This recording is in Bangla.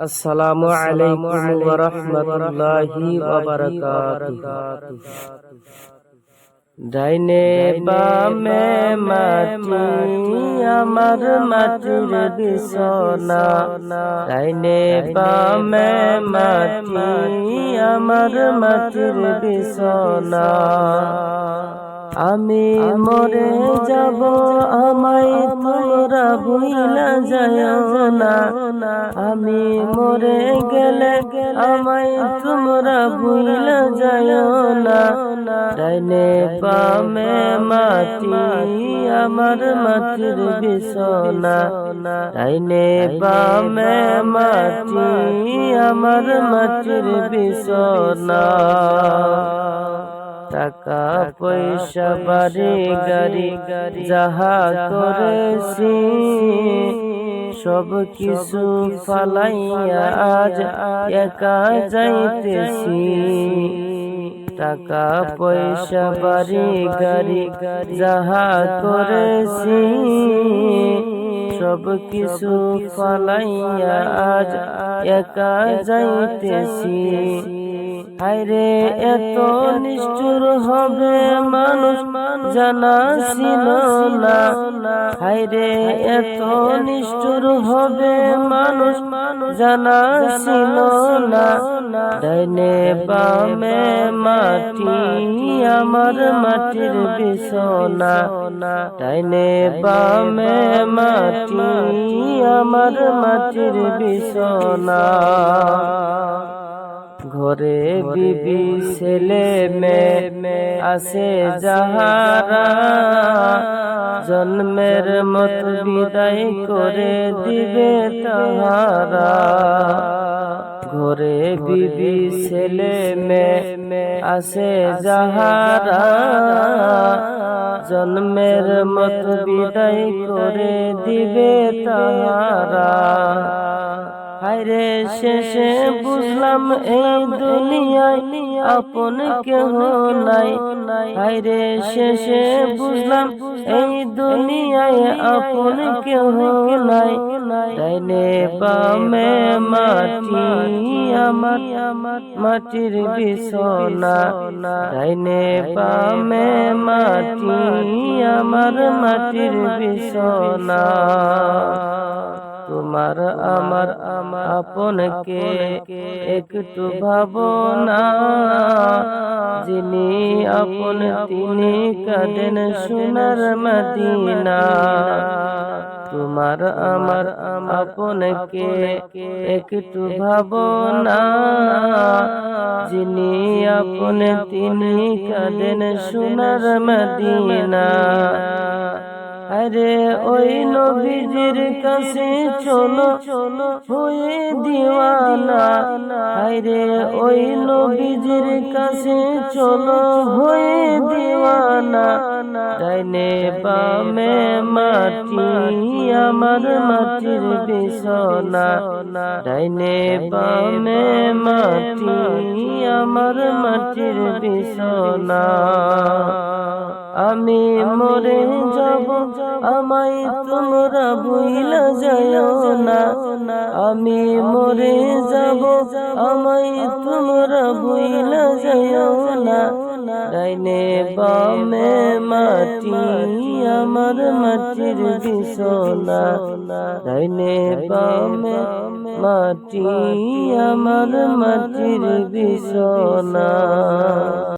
আলাইকুম ওয়া রাহমাতুল্লাহি ওয়া বারাকাতুহু। ডাইনে বামে মাটি, আমার মাটির বিছনা। ডাইনে বামে মাটি, আমার মাটির বিছনা। আমি মরে যাব, আমায় তোরা ভুইলা যায় না। আমি মরে গেলে আমায় তোমরা ভুইলা যায় না। ডাইনে বামে মাটি, আমার মাটির বিছনা। ডাইনে বামে মাটি, আমার মাটির বিছনা। টাকা পয়সা বাড়ি গাড়ি যাহা করেছি সব কিছু ফালাইয়া আজ একা যাইতেছি। টাকা পয়সা বাড়ি গাড়ি যাহা করেছি সব কিছু ফালাইয়া আজ একা যাইতেছি। হাইরে এত নিষ্ঠুর হবে মানুষ জানা ছিল না। হাইরে এত নিষ্ঠুর হবে মানুষ জানা ছিল না। ডাইনে বামে মাটি, আমার মাটির বিছনা। ডাইনে বামে মাটি, আমার মাটির বিছনা। ঘরে বিবি ছেলে মে আসে যাহারা। জন্মের মত বিদায় করে দিবে তাহারা। ঘরে বিবি ছেলে মে আসে যাহারা। জন্মের মত বিদায় করে দিবে তাহারা। হায়রে শেষে বুঝলাম এই দুনিয়ায় আপন কেহ নাই। হায়রে শেষে বুঝলাম এই দুনিয়ায় আপন কেহ নাই। ডাইনে বামে মাটি আমার মাটির বিছনা। ডাইনে বামে মাটি আমার মাটির বিছনা। তোমার আমার আমার আপনকে একটু ভাবনা যিনি আপন, তিনি কাঁদেন সোনার মদিনা। তোমার আমার, আপনকে একটু ভাবনা যিনি আপন, তিনি কাঁদেন সোনার মদিনা। আরে ওই নবীজির কাছে চলো চলো হয়ে দিওয়ানা। আরে ওই নবীজির কাছে চলো, হয়ে দিওয়ানা। ডাইনে বামে মাটি, আমার মাটির বিছনা। ডাইনে বামে মাটি, আমার মাটির বিছনা। আমি মরে যাব, আমায় তোমরা ভুইলা যায় না। আমি মরে যাব, আমায় তোমরা ভুইলা যায় না। ডাইনে বামে মাটি, আমার মাটির বিছনা। ডাইনে বামে মাটি, আমার মাটির বিছনা।